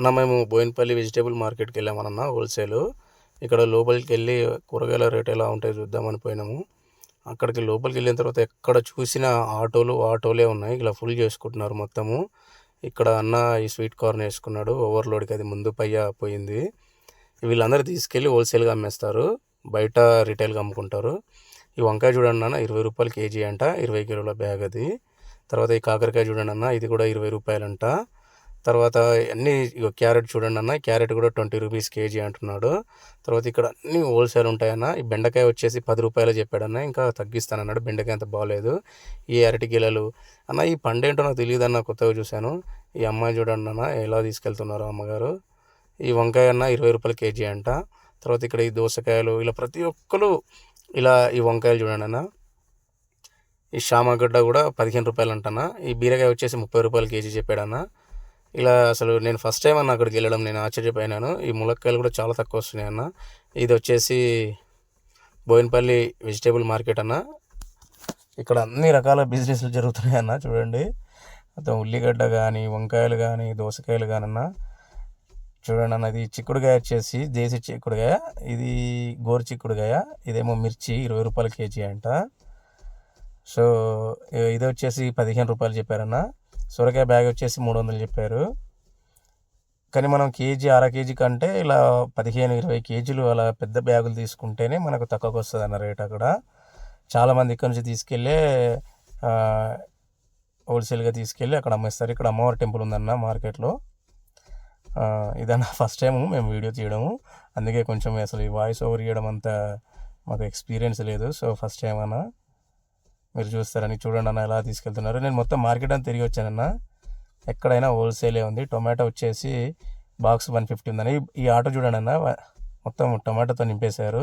అన్న మేము బోయినపల్లి వెజిటేబుల్ మార్కెట్కి వెళ్ళామన్న హోల్సేల్ ఇక్కడ లోపలికి వెళ్ళి కూరగాయల రేట్ ఎలా ఉంటాయో చూద్దామని పోయినాము. అక్కడికి లోపలికి వెళ్ళిన తర్వాత ఎక్కడ చూసినా ఆటోలు ఆటోలే ఉన్నాయి. ఇలా ఫుల్ చేసుకుంటున్నారు మొత్తము. ఇక్కడ అన్న ఈ స్వీట్ కార్న్ వేసుకున్నాడు. ఓవర్లోడ్కి అది ముందు పయ్య పోయింది. వీళ్ళందరూ తీసుకెళ్ళి హోల్సేల్గా అమ్మేస్తారు. బయట రిటైల్గా అమ్ముకుంటారు. ఈ వంకాయ చూడండి అన్న ఇరవై రూపాయలు కేజీ అంట ఇరవై కిలోల బ్యాగ్ అది. తర్వాత ఈ కాకరకాయ చూడండి అన్న ఇది కూడా ఇరవై రూపాయలంట. తర్వాత అన్ని ఇక క్యారెట్ చూడండి అన్న క్యారెట్ కూడా ట్వంటీ రూపీస్ కేజీ అంటున్నాడు. తర్వాత ఇక్కడ అన్ని హోల్సేల్ ఉంటాయన్న. ఈ బెండకాయ వచ్చేసి పది రూపాయలు చెప్పాడన్న ఇంకా తగ్గిస్తాను అన్నాడు బెండకాయ అంత బాగాలేదు. ఈ అరటి గిలలు అన్న ఈ పండు ఏంటో నాకు తెలియదు అన్న కొత్తగా చూశాను. ఈ అమ్మాయి చూడండి అన్న ఎలా తీసుకెళ్తున్నారు అమ్మగారు? ఈ వంకాయ అన్న ఇరవై రూపాయలు కేజీ అంట. తర్వాత ఇక్కడ ఈ దోసకాయలు ఇలా ప్రతి ఒక్కరు ఇలా ఈ వంకాయలు చూడండి అన్న. ఈ శామగడ్డ కూడా పదిహేను రూపాయలు అంటన్నా. ఈ బీరకాయ వచ్చేసి ముప్పై రూపాయలు కేజీ చెప్పాడన్నా. ఇలా అసలు నేను ఫస్ట్ టైం అన్న అక్కడికి వెళ్ళడం నేను ఆశ్చర్యపోయినాను. ఈ ములక్కాయలు కూడా చాలా తక్కువ వస్తున్నాయి అన్న. ఇది వచ్చేసి బోయినపల్లి వెజిటేబుల్ మార్కెట్ అన్న. ఇక్కడ అన్ని రకాల బిజినెస్లు జరుగుతున్నాయి అన్న చూడండి. మొత్తం ఉల్లిగడ్డ కానీ వంకాయలు కానీ దోసకాయలు కానీ అన్న. చూడండి అన్న ఇది చిక్కుడుకాయ వచ్చేసి దేశీ చిక్కుడుకాయ. ఇది గోరు చిక్కుడుకాయ. ఇదేమో మిర్చి ఇరవై రూపాయల కేజీ అంట. సో ఇది వచ్చేసి పదిహేను రూపాయలు చెప్పారన్న. సొరకాయ బ్యాగ్ వచ్చేసి మూడు వందలు చెప్పారు. కానీ మనం కేజీ అర కేజీ కంటే ఇలా పదిహేను ఇరవై కేజీలు అలా పెద్ద బ్యాగులు తీసుకుంటేనే మనకు తక్కువకి వస్తుంది అన్న రేట్ అక్కడ. చాలామంది ఇక్కడ నుంచి తీసుకెళ్ళే హోల్సేల్గా తీసుకెళ్ళి అక్కడ అమ్మేస్తారు. ఇక్కడ అమ్మవారి టెంపుల్ ఉందన్న మార్కెట్లో. ఇదన్న ఫస్ట్ టైం మేము వీడియో తీయడము. అందుకే కొంచెం అసలు ఈ వాయిస్ ఓవర్ ఇవ్వడం అంత మాకు ఎక్స్పీరియన్స్ లేదు. సో ఫస్ట్ టైం అన్న. మీరు చూస్తారని చూడండి అన్న ఎలా తీసుకెళ్తున్నారు. నేను మొత్తం మార్కెట్ అంతా తిరిగి వచ్చానన్న. ఎక్కడైనా హోల్సేలే ఉంది. టొమాటో వచ్చేసి బాక్స్ వన్ ఫిఫ్టీ ఉందని. ఈ ఆటో చూడండి అన్న. మొత్తం టొమాటోతో నింపేశారు.